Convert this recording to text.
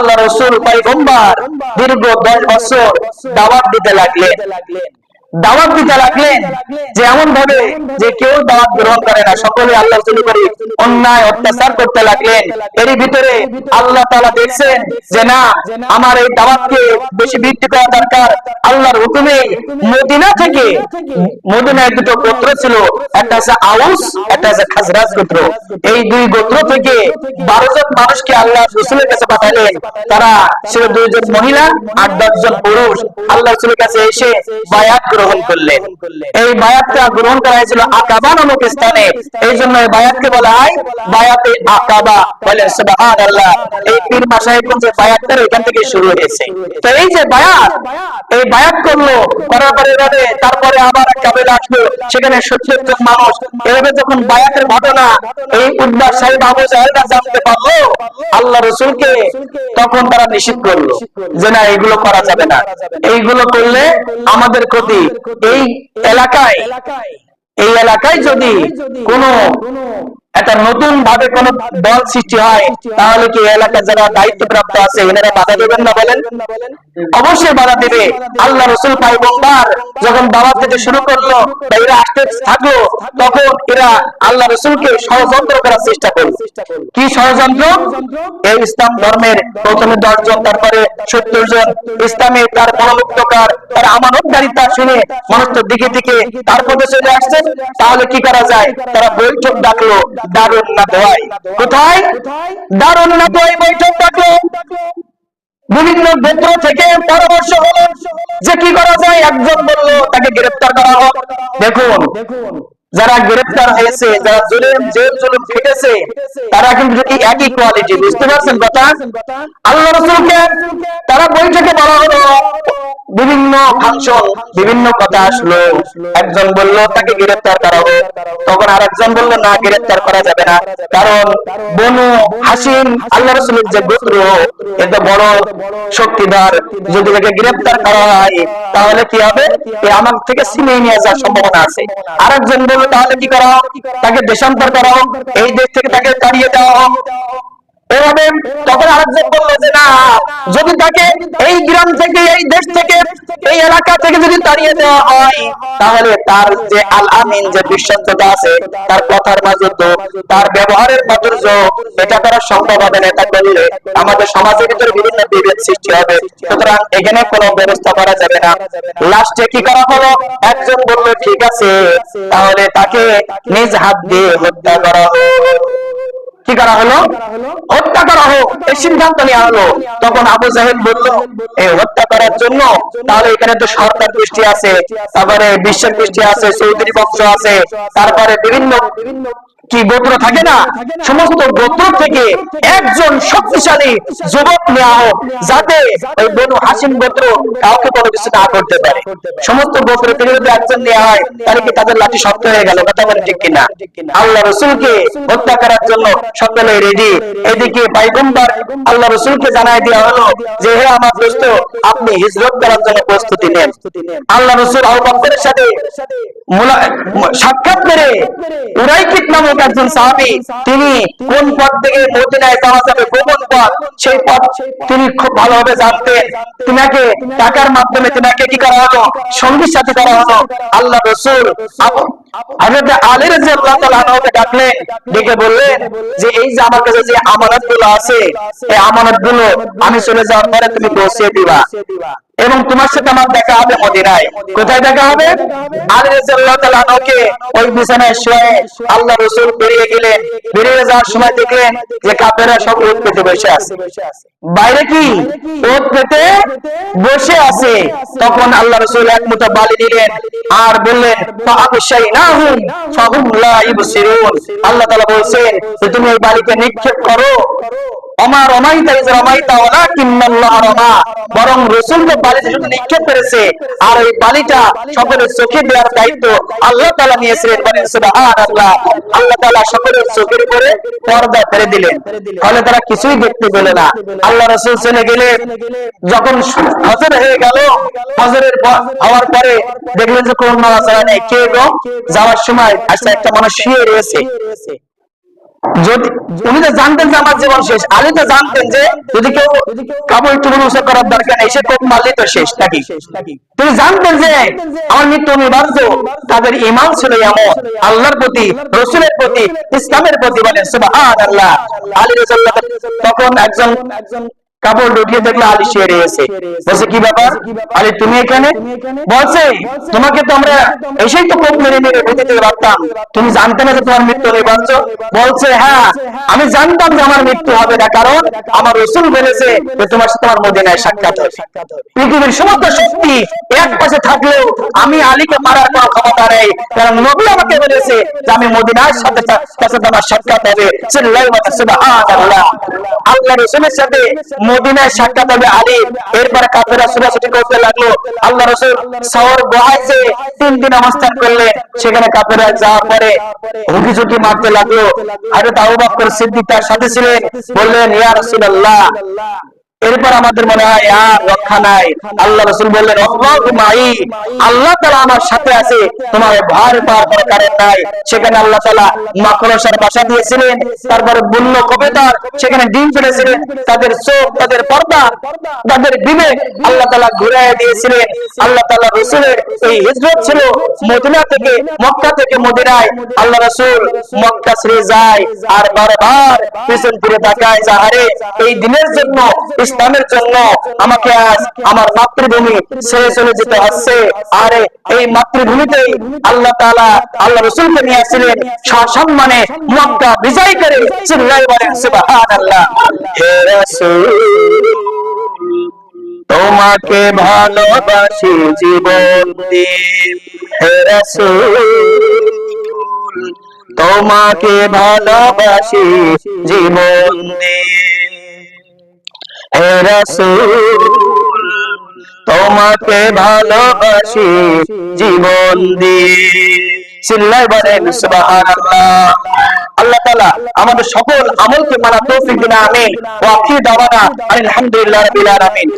আল্লাহ রসুল পাইগম্বার দীর্ঘ দশ বছর দাওয়াত দিতে লাগলেন। দাওয়াত দিতে লাগলেন যে এমন ভাবে যে কেউ দাওয়াত গ্রহণ করে না, সকলে আল্লাহ করে অন্যায় অত্যাচার করতে লাগলেন এরই ভিতরে আল্লাহ তালা দেখছেন যে না, আমার এই দাওয়াতকে বেশি বৃদ্ধি করা দরকার। আল্লাহর হুকুমে মদিনা থেকে মদিনায় দুটো গোত্র ছিল, একটা আছে আউস, একটা আছে খাজরাজ গোত্র। এই দুই গোত্র থেকে বারো জন মানুষকে আল্লাহ রসুলের কাছে পাঠালেন। তারা ছিল দুইজন মহিলা আর দশজন পুরুষ। আল্লাহ রসুলের কাছে এসে বায়াত গ্রহণ করলেন। এই বায়াতটা গ্রহণ করা হয়েছিল আকাবা নামক স্থানে। এই জন্য এই বায়াতকে বলা হয় বায়াতে আকাবা। বলেন সুবহান আল্লাহ এই পীর মাসাহেব যে বায়াতটা এখান থেকে শুরু হয়েছে। তো এই যে বায়াত, এই বায়াত করল, করার পরে এভাবে তারপরে আবার কাবেলা আসলো, সেখানে সত্তর জন মানুষ। এভাবে যখন বায়াতের ঘটনা, এই উদ্বার সাহেব আবু জাহেলরা জানতে পারল, আল্লাহ রসুলকে তখন তারা নিষিদ্ধ করল যে, না, এগুলো করা যাবে না। এইগুলো করলে আমাদের ক্ষতি এই এলাকায় এই এলাকায় যদি কোনো একটা নতুন ভাবে কোন দল সৃষ্টি হয়, তাহলে কি এলাকার যারা দায়িত্বপ্রাপ্ত আছে, এনারা বাধা দেবেন না বলেন? অবশ্যই বাধা দেবে। আল্লাহ রসুল পাইগম্বার যখন দাওয়াত দিতে শুরু করল, বা এরা আসতে থাকল, তখন এরা আল্লাহ রসুলকে ষড়যন্ত্র করার চেষ্টা করল। কি ষড়যন্ত্র? এই ইসলাম ধর্মের প্রথমে দশ জন তারপরে সত্তর জন ইসলামের তার মনোমুক্তকার তার আমানতদারিতা শুনে মানুষ তো দিকে দিকে তার পথে চলে আসছেন তাহলে কি করা যায়? তারা বৈঠক ডাকলো দারুণ না দোয়াই কোথায়? দারুণ না দোয়াই বৈঠক ডাকলো? বিভিন্ন গোত্র থেকে পরামর্শ হলো যে কি করা যায়? একজন বলল তাকে গ্রেফতার করা হোক। দেখুন যারা গ্রেফতার হয়েছে যারা জুলুম জেল জুলুম খেটেছে তারা কিন্তু এই একই কোয়ালিটি বুঝতে পারছেন কথা? আল্লাহ রসুলকে তারা বৈঠকে বলা হলো বিভিন্ন কথা আসলো। একজন বলল, তাকে গ্রেফতার করা তখন আর একজন না করা যাবে না। কারণ বনু আল্লাহ রসুলের যে গোত্র বড় শক্তিদার যদি তাকে করা হয়, তাহলে কি হবে? আমার থেকে নিয়ে যাওয়ার সম্ভাবনা আছে। আর একজন বলল, তাহলে কি করা তাকে দেশান্তর করা হোক। এই দেশ থেকে তাকে তাড়িয়ে দেওয়া হোক। এভাবে তখন আরেকজন বলল যে, না, যদি তাকে এই গ্রাম থেকে, এই দেশ থেকে এই এলাকা থেকে যদি তাড়িয়ে দেওয়া হয়, তাহলে তার যে আল আমিন যে বিশ্বস্ততা আছে, তার কথার মাধুর্য, তার ব্যবহারের মাধুর্য, এটা করা সম্ভব হবে না। এটা করলে আমাদের সমাজের ভিতরে বিভিন্ন বিভেদ সৃষ্টি হবে। সুতরাং এখানে কোনো ব্যবস্থা করা যাবে না। লাস্টে কি করা হলো? একজন বলল, ঠিক আছে, তাহলে তাকে নিজ হাত দিয়ে হত্যা করা হলো কি করা হলো? হত্যা করা হোক, এই সিদ্ধান্ত নেওয়া হলো তখন আবু জাহেদ বলল এই হত্যা করার জন্য তাহলে এখানে তো সরকার দৃষ্টি আছে, তারপরে বিশ্বের দৃষ্টি আছে চৌধুরী বংশ আছে, তারপরে বিভিন্ন বিভিন্ন কি গোত্র থাকে না? সমস্ত গোত্র থেকে একজন শক্তিশালী যুবক নেওয়া হোক, যাতে ওই বনু হাসিম গোত্র কাউকে কোনো কিছু না করতে পারে। সমস্ত গোত্র থেকে যদি একজন নেওয়া হয়, তাহলে কি তাদের লাঠি শক্ত হয়ে গেল? কথা বলে ঠিক কিনা? আল্লাহ রসুলকে হত্যা করার জন্য সকলে রেডি এদিকে পাইগম্বার আল্লাহ রসুলকে জানাই দেওয়া হলো যে, হে আমার দোস্ত, আপনি হিজরত করার জন্য প্রস্তুতি নেন। আল্লাহ রসুল আবু বকরের সাথে সাক্ষাৎ করে উরাইকিত নামক একজন সাহাবী তিনি কোন পথ থেকে মদিনায় যাওয়া যাবে গোপন পথ, সেই পথ তিনি খুব ভালোভাবে জানতেন তিনাকে টাকার মাধ্যমে তিনাকে কি করা সঙ্গীর সাথে করা আল্লাহ রসুল এই যে আমার কাছে যে আমানতগুলো আছে, এই আমানতগুলো আমি চলে যাওয়ার পরে তুমি পৌঁছে দিবা। এবং তোমার সাথে আমার দেখা হবে মদিনায়। কোথায় দেখা হবে? ওই বিছানায় শুয়ে আল্লাহ বেরিয়ে বেরিয়ে যাওয়ার সময় দেখলেন যে সব পেতে বসে আছে। বাইরে কি? পেতে বসে আছে। তখন আল্লাহ রাসূল এক মুঠো বালি নিলেন আর বললেন আল্লাহ তাআলা বলছেন যে, তুমি এই বালিকে নিক্ষেপ করো। রমাইতা ইজ রমাইতা রমা বরং বালিতে শুধু নিক্ষেপ করেছে, আর এই বালিটা সকলের চোখে দেওয়ার দায়িত্ব আল্লাহ তাআলা বলেন সুবহানাল্লাহ। আল্লাহ তাআলা সকলের চোখের উপরে পর্দা ফেলে দিলেন। তারা কিছুই দেখতে পেল না। আল্লাহ রাসূল চলে গেলে যখন হজর হয়ে গেল, হজরের হওয়ার পরে দেখলেন যে কোন নেই। কে গো? যাওয়ার সময় আচ্ছা একটা মানুষ শুয়ে রয়েছে। উনি তো জানতেন যে আমার জীবন শেষ আলী তো জানতেন যে যদি কেউ কাপড় একটু উৎসব করার দরকার নেই কোপ মারলে তো শেষ, নাকি? তিনি জানতেন যে আমার মৃত্যু অনিবার্য, তাদের ইমান ছিল এমন, আল্লাহর প্রতি, রসুলের প্রতি, ইসলামের প্রতি বলেন সুবাহ আল্লাহ আলী রসল্লাহ তখন একজন একজন কাপড় উঠিয়ে দেখল আলী শুয়ে রয়েছে বলছে, কি ব্যাপার? আলী, তুমি এখানে? বলছে, তোমাকে তো আমরা এসেই তো কোপ মেরে মেরে বেঁধে দিতে পারতাম। তুমি জানতে না যে তোমার মৃত্যু অনিবার্য বলছে হ্যাঁ আমি জানতাম যে আমার মৃত্যু হবে না, কারণ আমার রসুল বলেছে যে তোমার সাথে আমার মদিনায় সাক্ষাৎ হবে। পৃথিবীর সমস্ত শক্তি এক পাশে থাকলেও আমি আলীকে মারার কোনো ক্ষমতা নেই। কারণ নবী আমাকে বলেছে যে আমি মদিনার সাথে সাথে আমার সাক্ষাৎ হবে। আল্লাহ রসুলের সাথে মদিনায় সাক্ষাৎ হবে আলী। এরপরে কাফেরা ছোটাছুটি করতে লাগল। আল্লাহ রসুল শহর গোহাইছে তিন দিন অবস্থান করলে সেখানে কাফেরা যাওয়ার পরে হুকি ঝুঁকি মারতে লাগল। আরে তাও বাক্কর সিদ্ধি তার সাথে ছিলেন। বললেন, ইয়া রাসূলুল্লাহ এরপর আমাদের মনে হয় আর রক্ষা নাই। আল্লাহ রসুল বললেন আল্লাহ তাআলা আমার সাথে আছে, তোমার ভয় পাওয়ার দরকার নাই। সেখানে আল্লাহ তাআলা মাকড়সার বাসা দিয়েছিলেন, তারপরে বন্য কবেতার, সেখানে ডিম ফেলেছিলেন, তাদের চোখ, তাদের পর্দা, তাদের বিবেক আল্লাহ তাআলা ঘুরাইয়া দিয়েছিলেন। আল্লাহ তাআলা রসুলের এই হিজরত ছিল মদিনা থেকে, মক্কা থেকে মদিনায়। আল্লাহ রসুল মক্কা ছেড়ে যায় আর বারবার পিছন ফিরে তাকায় যাহারে এই দিনের জন্য ইসলামের জন্য আমাকে আজ আমার মাতৃভূমি ছেড়ে চলে যেতে হচ্ছে। আরে, এই মাতৃভূমিতেই আল্লাহ তাআলা, আল্লাহ রসুলকে নিয়ে আসছিলেন সসম্মানে মক্কা বিজয় করে চিল্লাই বলেন, সুবহানাল্লাহ। হে তোমাকে ভালোবাসি জীবন তোমাকে ভালোবাসি জীবন দিয়ে তোমাকে ভালোবাসি, জীবন দিয়ে। চিল্লাই বলেন আল্লাহ তালা আমাদের সকল আমলকে মানা তৌফিক দিন, আমিন। আলহামদুলিল্লাহ আলামিন।